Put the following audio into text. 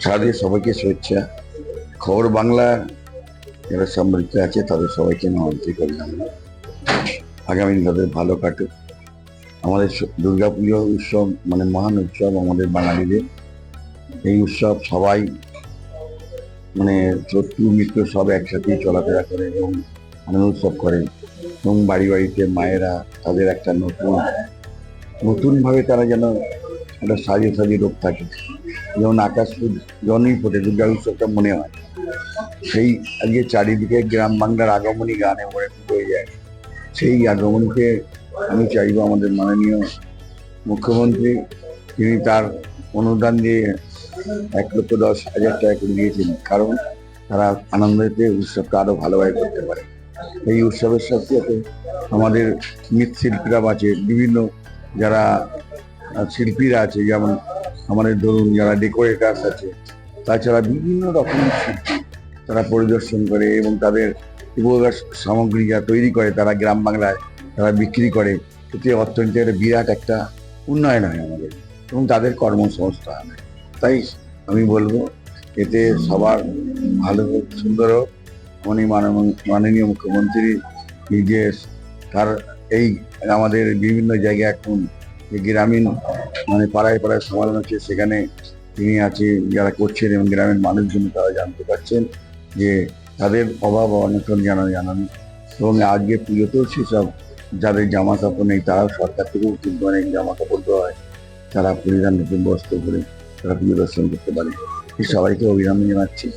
সারাদিন সবাইকে শুভেচ্ছা। খবর বাংলা, যারা সম্মিলিত আছে, তাদের সবাইকে আমার আন্তরিক আগামী দিন তাদের ভালো কাটুক। আমাদের দুর্গাপুজো উৎসব মানে মহান উৎসব আমাদের বাঙালিদের। এই উৎসব সবাই মানে শত্রু, মিত্র সব একসাথেই চলাফেরা করে এবং আনন্দ উৎসব করে। এবং বাড়ি বাড়িতে মায়েরা তাদের একটা নতুন, নতুনভাবে তারা যেন একটা সাজিয়ে সাজিয়ে রোগ থাকে। যেমন আকাশ জনই ফোটে, দুর্গা উৎসবটা মনে হয়। সেই আজকে চারিদিকে গ্রাম বাংলার আগমনী গানে মনে হয়ে যায়। সেই আগমনীকে আমি চাইব আমাদের মাননীয় মুখ্যমন্ত্রী, তিনি তার অনুদান দিয়ে এক লক্ষ দশ হাজার টাকা করে দিয়েছেন, কারণ তারা আনন্দতে উৎসবটা আরও ভালোভাবে করতে পারে। এই উৎসবের সাথে সাথে আমাদের মৃৎশিল্পীরা আছে বিভিন্ন যারা শিল্পীরা আছে, যেমন আমাদের ধরুন যারা ডেকোরেটার্স আছে, তাছাড়া বিভিন্ন রকম তারা পরিদর্শন করে এবং তাদের উপকার সামগ্রী যা তৈরি করে তারা গ্রাম বাংলায় তারা বিক্রি করে, এতে অর্থনীতির একটা বিরাট একটা উন্নয়ন হয় আমাদের এবং তাদের কর্মসংস্থান তাই আমি বলব, এতে সবার ভালো হোক, সুন্দর হোক উনি মাননীয় মুখ্যমন্ত্রী নিজে তার এই আমাদের বিভিন্ন জায়গায় এখন গ্রামীণ মানে পাড়ায় পাড়ায় সমাধান হচ্ছে। সেখানে তিনি আছে যারা করছেন এবং গ্রামের মানুষজন তারা জানতে পারছেন যে তাদের অভাব অনটন জানা জানান। এবং আজকে পুজোতেও সেসব যাদের জামা কাপড় নেই, তারাও সরকার থেকেও কিন্তু অনেক জামা কাপড় দেওয়া হয়। তারা পরিধান নতুন বস্ত্র করে তারা পুজো দর্শন করতে পারে। সবাইকে অভিনন্দন জানাচ্ছি।